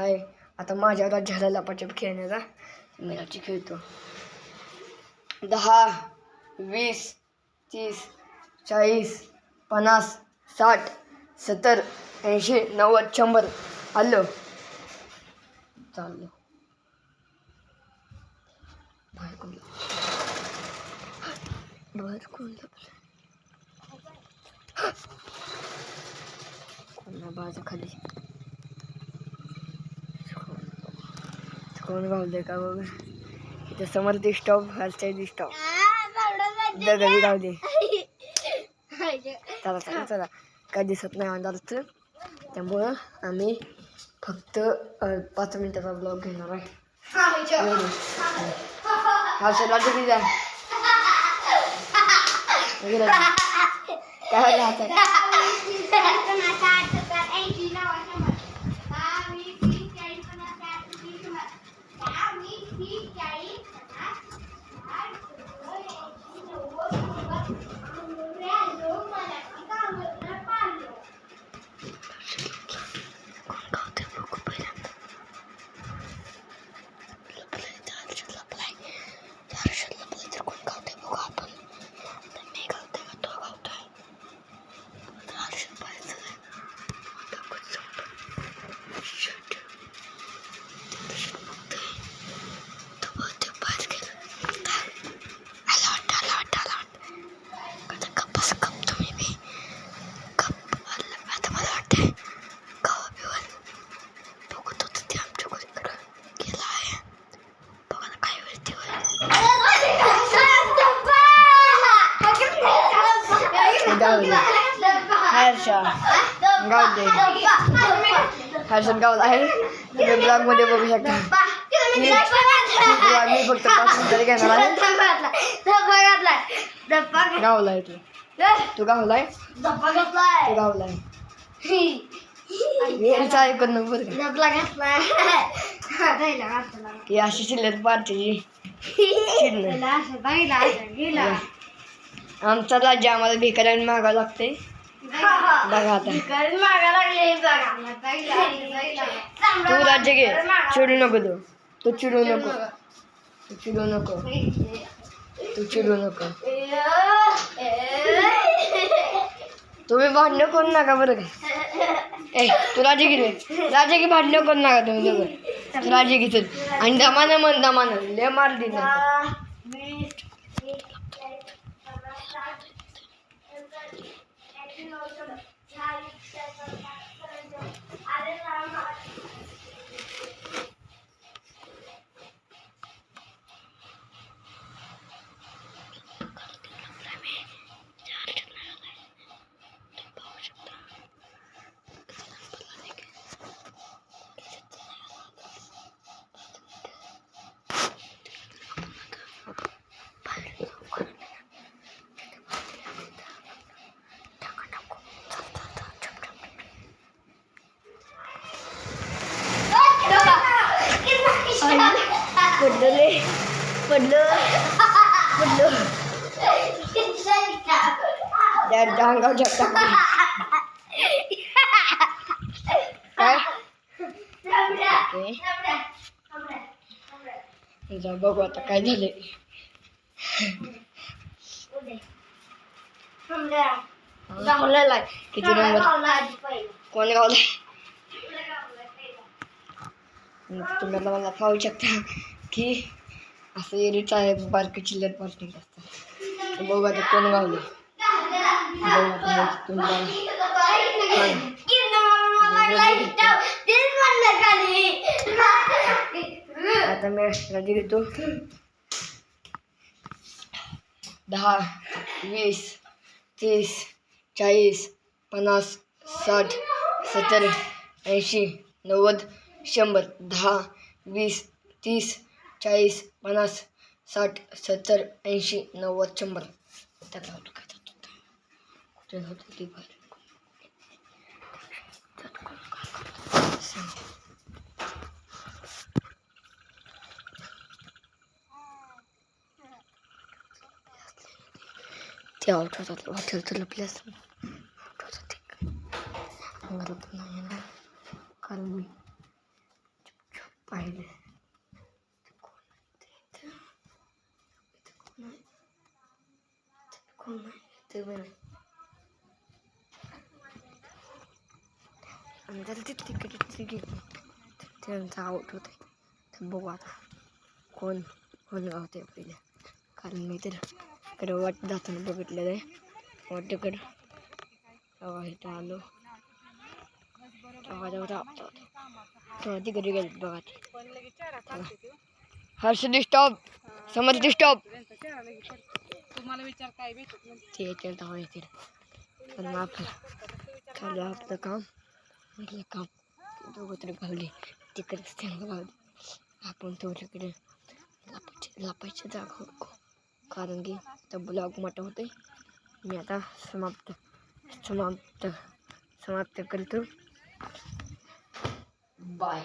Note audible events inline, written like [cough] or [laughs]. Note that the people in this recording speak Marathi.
हाय. आता माझ्या हातात झाला लपाचप खेळण्याचा. मी रात्री खेळतो. दहा वीस तीस चाळीस पन्नास साठ सत्तर ऐंशी नव्वद शंभर. आलो. चाललो. बाहेर कोण बाहेर कोण कोणा बाजा खाली. कोण गावले का बघ? इथं समोर ती स्टॉप खालच्या ती स्टॉप दगडी गावले चला चला चला. काय दिसत नाही अंधारात. त्यामुळं आम्ही फक्त पाच मिनिटाचा ब्लॉग घेणार आहे. हा चला तुम्ही जा वगैरे जा. काय राहत हर्षा गावले हर्षद गावला आहे. तुम्ही ब्लॉगमध्ये बघू शकता. ब्लॉग मी फक्त पाच मिनिटात घेणार आहे. गावला आहे तू. तू गावलाय तू गावलाय यांचं ऐकून नको बरं अशी शिल्लक पार्टीची [laughs] चिन्ह आमचा राज्य आम्हाला भिकाऱ्यांनी मागावं लागते. बघा आता. तू राज्य घे. चिडू नको तू. तू चिडू नको. तू चिडू नको. तू चिडू नको. तुम्ही भांडणं करू नका बरं का. ए तू राजे घे राजे की भांडणं करू नका तुम्ही दोघं. तू राजे घेतो आणि दमानं मन दमानं. लय मार दिन पडलं. पडलं. त्या डांगाव झटका काय? ओके. बघू आता काय झाले गावलेला किती नंबर कोण गावलाय मग तुम्ही आता मला पाहू शकता की असं एरीच आहे बारकी चिल्लर पार्किंग असतात बघू आता कोण गावले. आता आता मी राजी घेतो दहा वीस तीस चाळीस पन्नास साठ सत्तर ऐंशी नव्वद शंभर दहा वीस तीस चाळीस पन्नास साठ सत्तर ऐंशी नव्वद शंभर. त्याला लावतो काय? जात होता कुठे होतं ते बाहेर सांग. ते आउट होतात लपले असतं. आउट नाही कारण मी पाहिजे इथं कोण आहे? इथं- इथं कोण आहे? पण आहे. आणि जरा ते तिकडे तिकडे त्यांचा आउट होते तर बघू आता कोण कोण गावते पहिले कारण मी तर इकडे वाट जाताना बघितलेलं आहे वाटेकडं तेव्हा इथं आलो तेव्हा तेव्हा तेव्हा तिकडे गेले बघा हर्ष स्टॉप समज स्टॉप तुम्हाला विचार काय भेटत नाही. ते येतील तेव्हा येतील पण मग आपलं चालू आहे आपलं काम. म्हटलं काम. दोघं तरी भावले तिकडेच त्यांना आपण थोडीकडे लापायचे लापायचे जागा कारण की आता ब्लॉग मोठा होते मी आता समाप्त समाप्त समाप्त करतो. बाय.